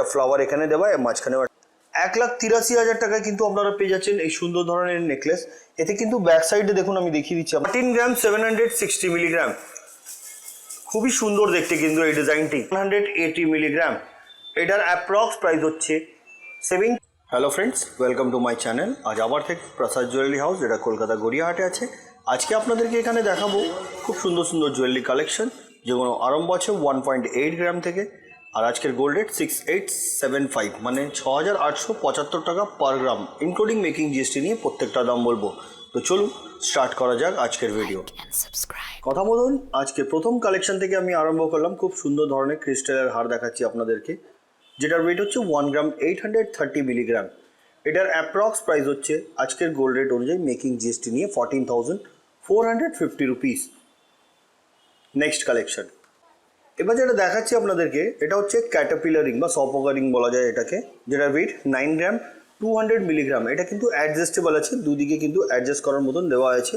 একটা ফ্লাওয়ার এখানে দেওয়া এর মাঝখানেও এক লাখ তিরাশি হাজার টাকায় কিন্তু আপনারা পেয়ে যাচ্ছেন এই সুন্দর ধরনের নেকলেস এতে কিন্তু ব্যাক সাইডে দেখুন, আমি দেখিয়ে দিচ্ছি। Thirteen gram seven hundred sixty milligram খুবই সুন্দর দেখতে কিন্তু এই ডিজাইনটি ওয়ান হান্ড্রেড এইটি মিলিগ্রাম এটার অ্যাপ্রক্স প্রাইস হচ্ছে seven hello friends welcome to my channel আজ আবার থেকে প্রসাদ জুয়েলারি হাউস যেটা কলকাতা গড়িয়াহাটে আছে। আজকে আপনাদেরকে এখানে দেখাবো খুব সুন্দর সুন্দর জুয়েলারি কালেকশন যেগুলো আরম্ভ আছে ওয়ান পয়েন্ট এইট গ্রাম থেকে। আর আজকের gold rate six eight seven five মানে ছ হাজার আটশো পঁচাত্তর টাকা per gram including making GST নিয়ে প্রত্যেকটা দাম বলব। তো চলুন স্টার্ট করা যাক আজকের ভিডিও কথা বলুন আজকে প্রথম কালেকশন থেকে আমি আরম্ভ করলাম খুব সুন্দর ধরনের ক্রিস্টালের হার দেখাচ্ছি আপনাদেরকে যেটার ওয়েট হচ্ছে one gram eight hundred thirty milligram এটার অ্যাপ্রক্স প্রাইস হচ্ছে আজকের গোল্ড রেট অনুযায়ী মেকিং জিএসটি নিয়ে fourteen thousand four hundred fifty rupees next collection এবার যেটা দেখাচ্ছি আপনাদেরকে এটা হচ্ছে ক্যাটাপিলারিং বা সপোকা রিং বলা যায় এটাকে যেটা weight nine gram two hundred milligram এটা কিন্তু অ্যাডজাস্টেবল আছে দুদিকে কিন্তু অ্যাডজাস্ট করার মতন দেওয়া আছে.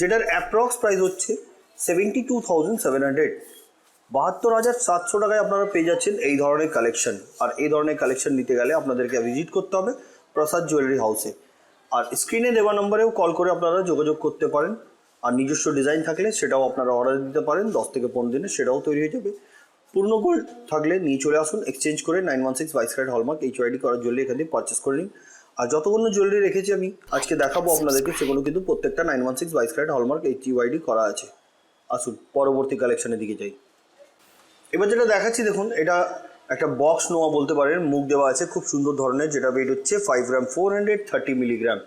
যেটার অ্যাপ্রক্স প্রাইস হচ্ছে seventy two thousand seven hundred বাহাত্তর হাজার সাতশো টাকায় আপনারা পেয়ে যাচ্ছেন এই ধরনের কালেকশন আর এই ধরনের কালেকশন নিতে গেলে আপনাদেরকে ভিজিট করতে হবে প্রসাদ জুয়েলারি হাউসে আর স্ক্রিনে দেওয়া নম্বরেও কল করে আপনারা যোগাযোগ করতে পারেন। আর নিজস্ব ডিজাইন থাকলে সেটাও আপনারা অর্ডার দিতে পারেন দশ থেকে পনেরো দিনে সেটাও তৈরি হয়ে যাবে। পূর্ণ গোল্ড থাকলে নিয়ে চলে আসুন এক্সচেঞ্জ করে নাইন ওয়ান সিক্স বাইশ ক্যারেট হলমার্ক এইচ ওয়াইডি করার জুয়েলারি এখান থেকে পারচেস করে নিন। আর যতগুলো জুয়েলারি রেখেছি আমি আজকে দেখাবো আপনাদেরকে সেগুলো কিন্তু প্রত্যেকটা নাইন ওয়ান সিক্স বাইশ ক্যারেট হলমার্ক এইচ ওয়াইডি করা আছে। আসুন পরবর্তী কালেকশনের দিকে যাই। এবার যেটা দেখাচ্ছি দেখুন এটা একটা বক্স নোয়া বলতে পারেন মুখ দেওয়া আছে খুব সুন্দর ধরনের যেটা ওয়েট হচ্ছে five gram four hundred thirty milligram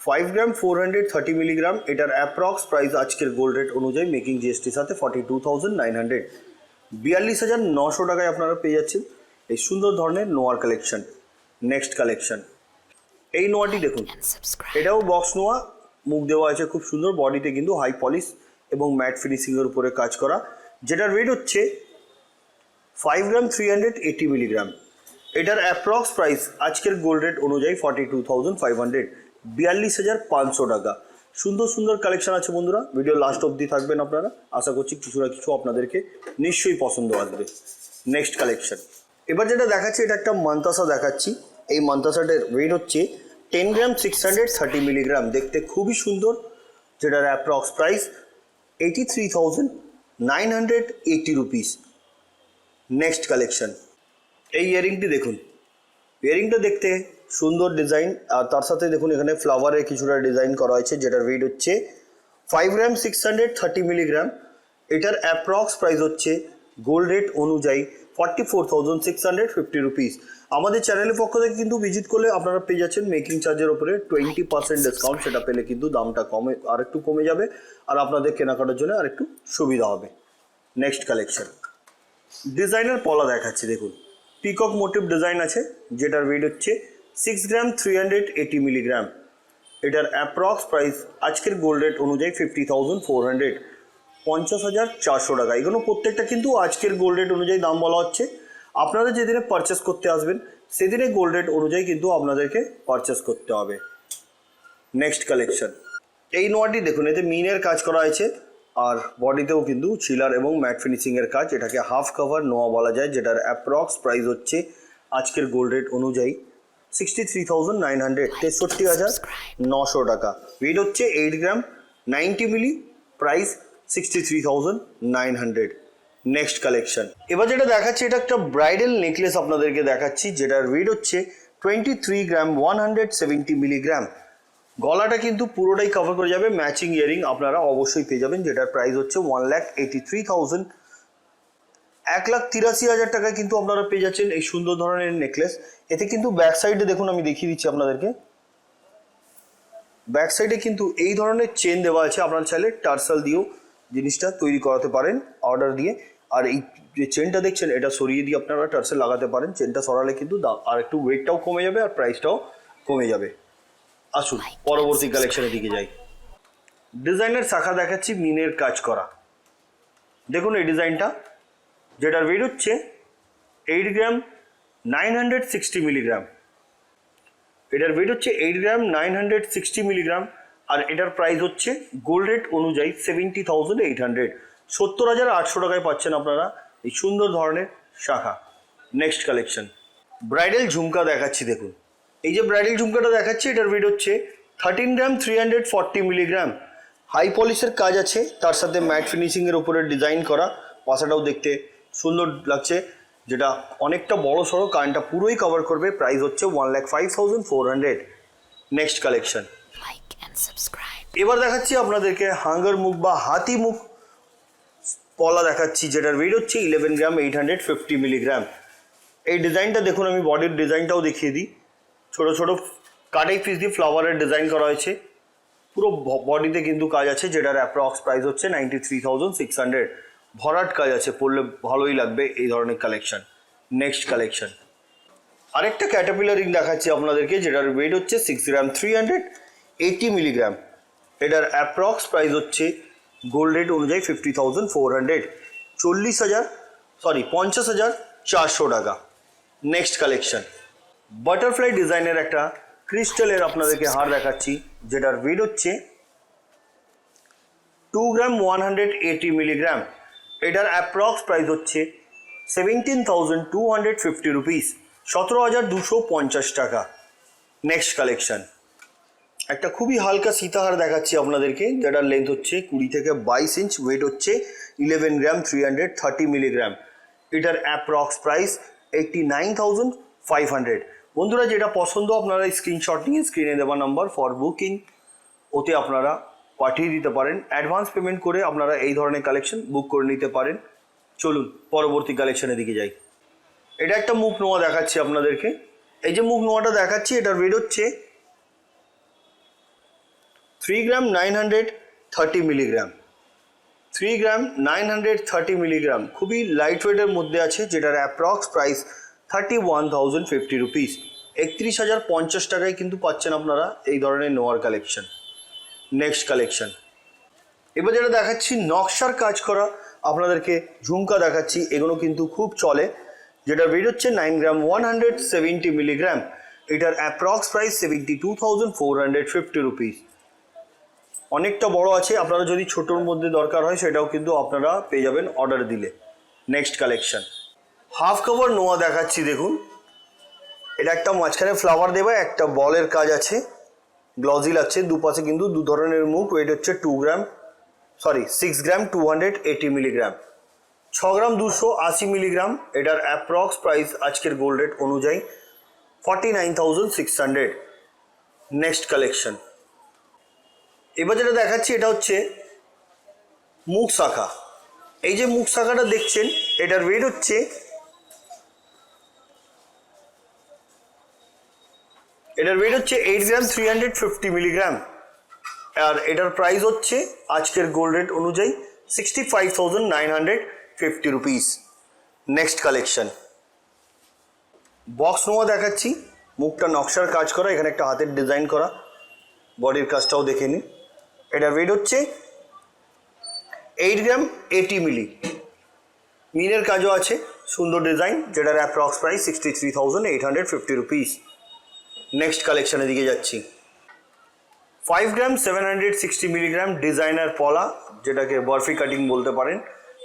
five gram four hundred thirty milligram এটার অ্যাপ্রক্স প্রাইস আজকের গোল্ড রেট অনুযায়ী মেকিং জিএসটির সাথে forty two thousand nine hundred বিয়াল্লিশ হাজার নশো টাকায় আপনারা পেয়ে যাচ্ছেন এই সুন্দর ধরনের নোয়ার কালেকশন নেক্সট কালেকশন এই নোয়াটি দেখুন. এটাও বক্স নোয়া মুখ দেওয়া আছে খুব সুন্দর বডিতে কিন্তু হাই পলিশ এবং ম্যাট ফিনিশিংয়ের উপরে কাজ করা যেটার ওয়েট হচ্ছে five gram three hundred eighty milligram এটার অ্যাপ্রক্স প্রাইস আজকের গোল্ড রেট অনুযায়ী forty two thousand five hundred বিয়াল্লিশ হাজার পাঁচশো টাকা। সুন্দর সুন্দর কালেকশন আছে বন্ধুরা। ভিডিও লাস্ট অবধি থাকবেন আপনারা। আশা করছি কিছু না কিছু আপনাদেরকে নিশ্চয়ই পছন্দ আসবে। নেক্সট কালেকশন এবার যেটা দেখাচ্ছি, এটা একটা মান্তাসা দেখাচ্ছি। এই মান্তাসাটার ওয়েট হচ্ছে ten gram six hundred thirty milligram দেখতে খুবই সুন্দর। যেটার approx price eighty three thousand nine hundred eighty rupees next collection এই ইয়ারিংটি দেখুন। ইয়ারিংটা দেখতে সুন্দর ডিজাইন। আর তার সাথে দেখুন, এখানে ফ্লাওয়ারের কিছুটা ডিজাইন করা হয়েছে, যেটার ওয়েট হচ্ছে five gram six hundred thirty milligram এটার অ্যাপ্রক্স প্রাইস হচ্ছে গোল্ড রেট অনুযায়ী forty four thousand six hundred fifty rupees আমাদের চ্যানেলের পক্ষ থেকে কিন্তু ভিজিট করলে আপনারা পেয়ে যাচ্ছেন মেকিং চার্জের উপরে টোয়েন্টি পার্সেন্ট ডিসকাউন্ট সেটা পেলে কিন্তু দামটা কমে, আরেকটু কমে যাবে, আর আপনাদের কেনাকাটার জন্য আরেকটু সুবিধা হবে। নেক্সট কালেকশন ডিজাইনের পলা দেখাচ্ছি, দেখুন। পিকক মোটিভ ডিজাইন আছে, যেটার ওয়েট হচ্ছে six gram three hundred eighty milligram এটার অ্যাপ্রক্স প্রাইস আজকের গোল্ড রেট অনুযায়ী ফিফটি থাউজেন্ড ফোর হান্ড্রেড পঞ্চাশ হাজার চারশো টাকা। এগুলো প্রত্যেকটা কিন্তু আজকের গোল্ড রেট অনুযায়ী দাম বলা হচ্ছে। আপনারা যেদিনে পারচেস করতে আসবেন, সেদিনে গোল্ড রেট অনুযায়ী কিন্তু আপনাদেরকে পারচেস করতে হবে। নেক্সট কালেকশন এই নোয়াটি দেখুন, এতে মিনের কাজ করা হয়েছে। আর বডিতেও কিন্তু চিলার এবং ম্যাট ফিনিশিংয়ের কাজ। এটাকে হাফ কভার নোয়া বলা যায়, যেটার অ্যাপ্রক্স প্রাইস হচ্ছে আজকের গোল্ড রেট অনুযায়ী। Sixty three thousand nine hundred তেষট্টি হাজার নশো টাকা। ওয়েট হচ্ছে eight gram ninety milli price sixty three thousand nine hundred next collection এবার যেটা দেখাচ্ছি এটা একটা ব্রাইডাল নেকলেস আপনাদেরকে দেখাচ্ছি যেটার ওয়েট হচ্ছে twenty three gram one hundred seventy milligram গলাটা কিন্তু পুরোটাই কভার করে যাবে ম্যাচিং ইয়ারিং আপনারা অবশ্যই পেয়ে যাবেন যেটার প্রাইস হচ্ছে one lakh eighty three thousand এক লাখ তিরাশি হাজার টাকায় কিন্তু আপনারা পেয়ে যাচ্ছেন এই সুন্দর ধরনের নেকলেস এতে কিন্তু ব্যাক সাইডে দেখুন আমি দেখিয়ে দিচ্ছি আপনাদেরকে। ব্যাক সাইডে কিন্তু এই ধরনের চেন দেওয়া আছে আপনার চাইলে টার্সাল দিয়েও জিনিসটা তৈরি করাতে পারেন অর্ডার দিয়ে। আর এই যে চেনটা দেখছেন এটা সরিয়ে দিয়ে আপনারা টার্সেল লাগাতে পারেন। চেনটা সরালে কিন্তু আর একটু ওয়েটটাও কমে যাবে আর প্রাইসটাও কমে যাবে। আসুন পরবর্তী কালেকশনের দিকে যাই। ডিজাইনের শাখা দেখাচ্ছি মিনের কাজ করা। দেখুন এই ডিজাইনটা ওয়েট হচ্ছে eight gram nine hundred sixty milligram এটার ওয়েট হচ্ছে eight gram nine hundred sixty milligram আর এটার প্রাইস হচ্ছে গোল্ড রেট অনুযায়ী সেভেন্টি থাউজেন্ড এইট হান্ড্রেড সত্তর হাজার আটশো টাকায় পাচ্ছেন আপনারা এই সুন্দর ধরনের শাখা। নেক্সট কালেকশন ব্রাইডাল ঝুমকা দেখাচ্ছি দেখুন। এই যে ব্রাইডাল ঝুমকাটা দেখাচ্ছি, এটার ওয়েট হচ্ছে thirteen gram three hundred forty milligram high পলিশের কাজ আছে, তার সাথে ম্যাট ফিনিশিংয়ের উপরে ডিজাইন করা। পাশাটাও দেখতে সুন্দর লাগছে যেটা অনেকটা বড় সড়ো কারেন্টটা পুরোই কভার করবে প্রাইস হচ্ছে one lakh five thousand four hundred next collection. এবার দেখাচ্ছি আপনাদেরকে হাঙ্গার মুখ বা হাতি মুখ পলা দেখাচ্ছি যেটার ওয়েট হচ্ছে eleven gram eight hundred fifty milligram এই ডিজাইনটা দেখুন আমি বডির ডিজাইনটাও দেখিয়ে দিই। ছোটো ছোটো কাটাই পিস দিয়ে ফ্লাওয়ারের ডিজাইন করা হয়েছে। পুরো বডিতে কিন্তু কাজ আছে যেটার অ্যাপ্রক্স প্রাইস হচ্ছে ninety three thousand six hundred ভরাট কাজ আছে, পড়লে ভালোই লাগবে এই ধরনের কালেকশন নেক্সট কালেকশন আরেকটা ক্যাটাপিলার দেখাচ্ছি আপনাদেরকে, যেটার ওয়েট হচ্ছে six gram three hundred eighty milligram এটার অ্যাপ্রক্স প্রাইস হচ্ছে গোল্ড রেট অনুযায়ী ফিফটি থাউজেন্ড ফোর হান্ড্রেড চল্লিশ হাজার সরি পঞ্চাশ হাজার চারশো টাকা। নেক্সট কালেকশন বাটারফ্লাই ডিজাইনের একটা ক্রিস্টালের আপনাদেরকে হার দেখাচ্ছি, যেটার ওয়েট হচ্ছে two gram one hundred eighty milligram এটার অ্যাপ্রক্স প্রাইস হচ্ছে seventeen thousand two hundred fifty rupees সতেরো হাজার দুশো পঞ্চাশ টাকা। নেক্সট কালেকশন একটা খুবই হালকা সীতাহার দেখাচ্ছি আপনাদেরকে, যেটার লেন্থ হচ্ছে কুড়ি থেকে বাইশ ইঞ্চ ওয়েট হচ্ছে eleven gram three hundred thirty milligram এটার approx price eighty nine thousand five hundred বন্ধুরা, যেটা পছন্দ, আপনারা স্ক্রিনশট নিয়ে স্ক্রিনে দেওয়া নাম্বার ফর বুকিং ওতে আপনারা পাঠিয়ে দিতে পারেন। অ্যাডভান্স পেমেন্ট করে আপনারা এই ধরনের কালেকশন বুক করে নিতে পারেন। চলুন, পরবর্তী কালেকশনের দিকে যাই। এটা একটা মুখ নোয়া দেখাচ্ছি আপনাদেরকে। এই যে মুখ নোয়াটা দেখাচ্ছি, এটার ওয়েট হচ্ছে three gram nine hundred thirty milligram three gram nine hundred thirty milligram খুবই লাইট ওয়েটের মধ্যে আছে, যেটার approx price thirty one thousand fifty rupees একত্রিশ হাজার পঞ্চাশ টাকায় কিন্তু পাচ্ছেন আপনারা এই ধরনের নোয়ার কালেকশন নেক্সট কালেকশন এবার যেটা দেখাচ্ছি, নকশার কাজ করা। আপনাদেরকে ঝুমকা দেখাচ্ছি, এগুলো কিন্তু খুব চলে। যেটা ওয়েট হচ্ছে nine gram one hundred seventy milligram এটার approx price seventy two thousand four hundred fifty rupees অনেকটা বড় আছে, আপনারা যদি ছোটোর মধ্যে দরকার হয়, সেটাও কিন্তু আপনারা পেয়ে যাবেন অর্ডার দিলে। নেক্সট কালেকশন হাফ কভার নোয়া দেখাচ্ছি, দেখুন। এটা একটা মাঝখানে ফ্লাওয়ার দেওয়া একটা বলের কাজ আছে। গ্লজি লাগছে, দুপাশে কিন্তু দু ধরনের মুখ ওয়েট হচ্ছে two gram sorry six gram two hundred eighty milligram ছ গ্রাম দুশো আশি মিলিগ্রাম এটার অ্যাপ্রক্স প্রাইস আজকের গোল্ড রেট অনুযায়ী forty nine thousand six hundred next collection এবার যেটা দেখাচ্ছি, এটা হচ্ছে মুখ শাখা। এই যে মুখ শাখাটা দেখছেন, এটার ওয়েট হচ্ছে এটার ওয়েট হচ্ছে eight gram three hundred fifty milligram আর এটার প্রাইস হচ্ছে আজকের গোল্ড রেট অনুযায়ী sixty five thousand nine hundred fifty rupees next collection box নোয়া দেখাচ্ছি। মুখটা নকশার কাজ করা, এখানে একটা হাতের ডিজাইন করা। বডির কাজটাও দেখে নিন। এটার ওয়েট হচ্ছে এইট গ্রাম এইটি মিলি মিনের কাজও আছে, সুন্দর ডিজাইন যেটার approx price sixty three thousand eight hundred fifty rupees next কালেকশনের দিকে যাচ্ছি। Five gram seven hundred sixty milligram designer পলা যেটাকে বরফি কাটিং বলতে পারেন,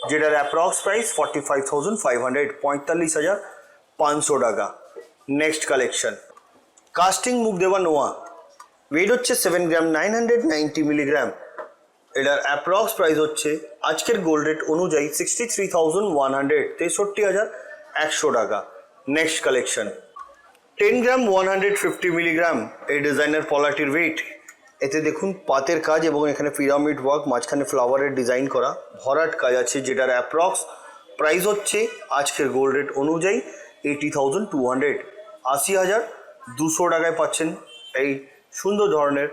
যেটার approx price forty five thousand five hundred পঁয়তাল্লিশ হাজার পাঁচশো টাকা। নেক্সট কালেকশন কাস্টিং মুখ দেওয়া নোয়া ওয়েট হচ্ছে seven gram nine hundred ninety milligram এটার অ্যাপ্রক্স প্রাইস হচ্ছে আজকের গোল্ড রেট অনুযায়ী sixty three thousand one hundred তেষট্টি হাজার একশো টাকা। Next collection ten gram one hundred fifty milligram এই ডিজাইনের পলাটির ওয়েট এতে দেখুন পাতের কাজ এবং এখানে পিরামিড ওয়ার্ক মাঝখানে ফ্লাওয়ারের ডিজাইন করা। ভরাট কাজ আছে যেটার অ্যাপ্রক্স প্রাইস হচ্ছে আজকের গোল্ড রেট অনুযায়ী এইটি থাউজেন্ড টু হান্ড্রেড আশি হাজার দুশো টাকায় পাচ্ছেন এই সুন্দর ধরনের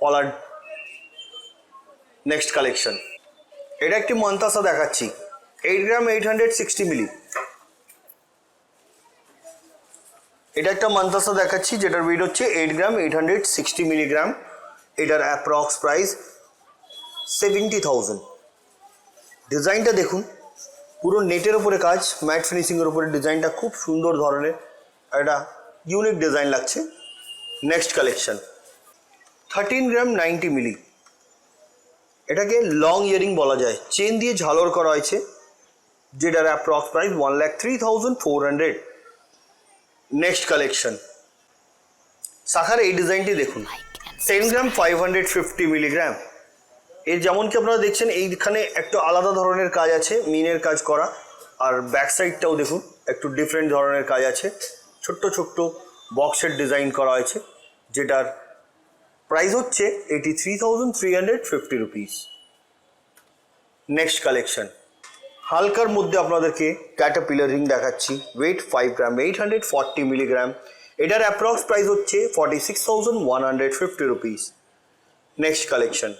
পলার নেক্সট কালেকশন এটা একটি মন্তাসা দেখাচ্ছি। Eight gram eight hundred sixty milli এটা একটা মান্তাসা দেখাচ্ছি, যেটার ওয়েট হচ্ছে eight gram eight hundred sixty milligram এটার অ্যাপ্রক্স প্রাইস সেভেন্টি থাউজেন্ড ডিজাইনটা দেখুন, পুরো নেটের ওপরে কাজ ম্যাট ফিনিশিংয়ের উপরে ডিজাইনটা খুব সুন্দর ধরনের একটা ইউনিক ডিজাইন লাগছে। Next collection thirteen gram ninety milli এটাকে লং ইয়ারিং বলা যায়। চেন দিয়ে ঝালর করা হয়েছে, যেটার approx price one lakh three thousand four hundred next collection শাখার এই ডিজাইনটি দেখুন। Ten gram five hundred fifty milligram এর যেমন কি আপনারা দেখছেন এইখানে একটু আলাদা ধরনের কাজ আছে মিনের কাজ করা। আর ব্যাক সাইডটাও দেখুন একটু ডিফারেন্ট ধরনের কাজ আছে। ছোট্ট ছোট্ট বক্সের ডিজাইন করা হয়েছে যেটার প্রাইস হচ্ছে eighty three thousand three hundred fifty rupees next collection হালকার মধ্যে আপনাদেরকে ক্যাটাপিলার দেখাচ্ছি। Weight five gram eight hundred forty milligram এটার অ্যাপ্রক্স প্রাইস হচ্ছে forty six thousand one hundred fifty rupees next collection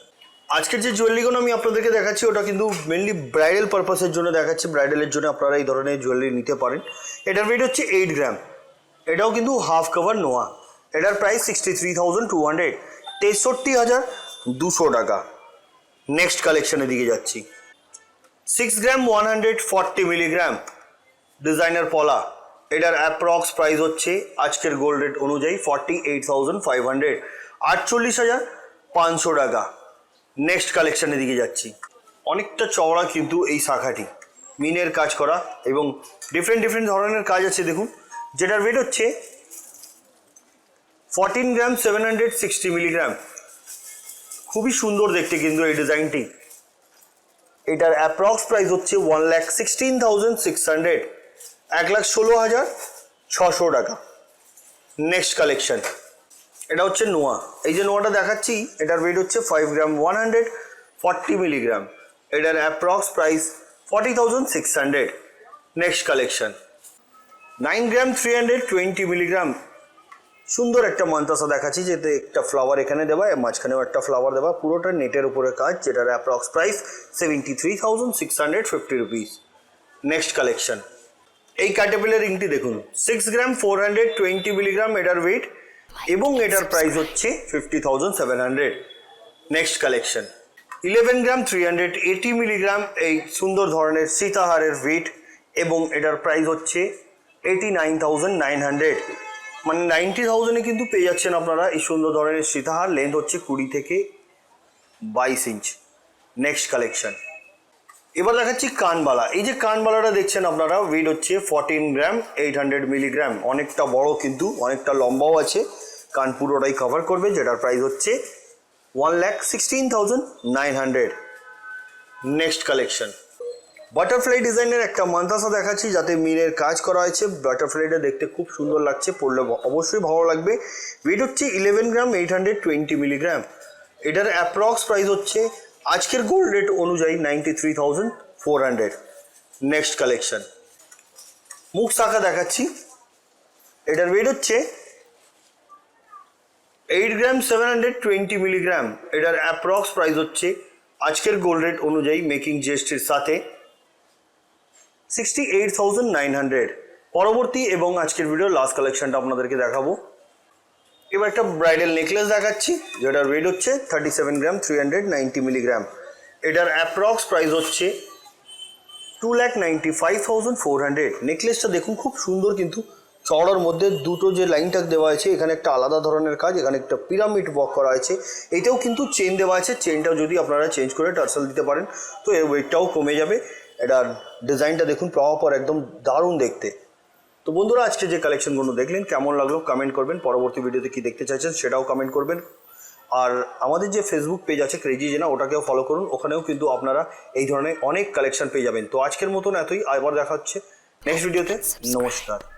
আজকের যে জুয়েলারিগুলো আমি আপনাদেরকে দেখাচ্ছি, ওটা কিন্তু মেনলি ব্রাইডাল পারপাসের জন্য দেখাচ্ছি। ব্রাইডালের জন্য আপনারা এই ধরনের জুয়েলারি নিতে পারেন। এটার ওয়েট হচ্ছে এইট গ্রাম এটাও কিন্তু হাফ কভার নোয়া। এটার price sixty three thousand two hundred তেষট্টি হাজার দুশো টাকা। নেক্সট কালেকশনের দিকে যাচ্ছি। Six gram one hundred forty milligram designer পলা এটার অ্যাপ্রক্স প্রাইস হচ্ছে আজকের গোল্ড রেট অনুযায়ী forty eight thousand five hundred আটচল্লিশ হাজার পাঁচশো টাকা। নেক্সট কালেকশনের দিকে যাচ্ছি। অনেকটা চওড়া কিন্তু এই শাখাটি। মিনের কাজ করা এবং ডিফারেন্ট ডিফারেন্ট ধরনের কাজ আছে, দেখুন। যেটার ওয়েট হচ্ছে fourteen gram seven hundred sixty milligram খুবই সুন্দর দেখতে কিন্তু এই ডিজাইনটি এটার অ্যাপ্রক্স প্রাইস হচ্ছে one lakh sixteen thousand six hundred এক লাখ ষোলো হাজার ছশো টাকা। নেক্সট কালেকশন এটা হচ্ছে নোয়া। এই যে নোয়াটা দেখাচ্ছি, এটার ওয়েট হচ্ছে five gram one hundred forty milligram এটার approx price forty thousand six hundred next collection nine gram three hundred twenty milligram সুন্দর একটা মন্তাসা দেখাচ্ছি যেতে একটা ফ্লাওয়ার এখানে দেওয়া মাঝখানেও একটা ফ্লাওয়ার দেওয়া, পুরোটা নেটের উপরে কাজ, যেটার approx price seventy three thousand six hundred fifty rupees next collection এই ক্যাটাপিলার রিংটি দেখুন six gram four hundred twenty milligram এটার ওয়েট এবং এটার প্রাইস হচ্ছে fifty thousand seven hundred next collection eleven gram three hundred eighty milligram এই সুন্দর ধরনের সীতাহারের ওয়েট এবং এটার প্রাইস হচ্ছে eighty nine thousand nine hundred মানে নাইনটি থাউজেন্ডে কিন্তু পেয়ে যাচ্ছেন আপনারা এই সুন্দর ধরনের সীতাহার। লেন্থ হচ্ছে কুড়ি থেকে বাইশ ইঞ্চ নেক্সট কালেকশন এবার দেখাচ্ছি কানবালা। এই যে কানবালাটা দেখছেন আপনারা ওয়েট হচ্ছে fourteen gram eight hundred milligram অনেকটা বড় কিন্তু, অনেকটা লম্বাও আছে। কান পুরোটাই কভার করবে, যেটার প্রাইস হচ্ছে one lakh sixteen thousand nine hundred next collection butterfly ডিজাইনের একটা মান্তাসা দেখাচ্ছি, যাতে মিনের কাজ করা হয়েছে। বাটারফ্লাইটা দেখতে খুব সুন্দর লাগছে, পড়লে অবশ্যই ভালো লাগবে। ওয়েট হচ্ছে eleven gram eight hundred twenty milligram এটার অ্যাপ্রক্স প্রাইস হচ্ছে আজকের গোল্ড রেট অনুযায়ী ninety three thousand four hundred next collection মুখ শাখা দেখাচ্ছি। এটার ওয়েট হচ্ছে eight gram seven hundred twenty milligram এটার অ্যাপ্রক্স প্রাইস হচ্ছে আজকের গোল্ড রেট অনুযায়ী মেকিং জিএসটির সাথে। Sixty eight thousand nine hundred পরবর্তী এবং আজকের ভিডিও লাস্ট কালেকশনটা আপনাদেরকে দেখাবো। এবার একটা ব্রাইডাল নেকলেস দেখাচ্ছি, যেটার ওয়েট হচ্ছে thirty seven gram three hundred ninety milligram এটার অ্যাপ্রক্স প্রাইস হচ্ছে two lakh ninety five thousand four hundred নেকলেসটা দেখুন খুব সুন্দর কিন্তু চওড়ার মধ্যে দুটো যে লাইনটা দেওয়া আছে, এখানে একটা আলাদা ধরনের কাজ, এখানে একটা পিরামিড ওয়ার্ক করা আছে। এটাও কিন্তু চেন দেওয়া আছে চেনটাও যদি আপনারা চেঞ্জ করে টার্সেল দিতে পারেন, তো এর ওয়েটটাও কমে যাবে। এটার ডিজাইনটা দেখুন প্রপার একদম দারুণ দেখতে। তো বন্ধুরা, আজকে যে কালেকশনগুলো দেখলেন, কেমন লাগল কমেন্ট করবেন। পরবর্তী ভিডিওতে কি দেখতে চাইছেন সেটাও কমেন্ট করবেন। আর আমাদের যে ফেসবুক পেজ আছে ক্রেজি জেনা ওটাকেও ফলো করুন। ওখানেও কিন্তু আপনারা এই ধরনের অনেক কালেকশন পেয়ে যাবেন। তো আজকের মতন এতই। আবার দেখা হচ্ছে নেক্সট ভিডিওতে নমস্কার।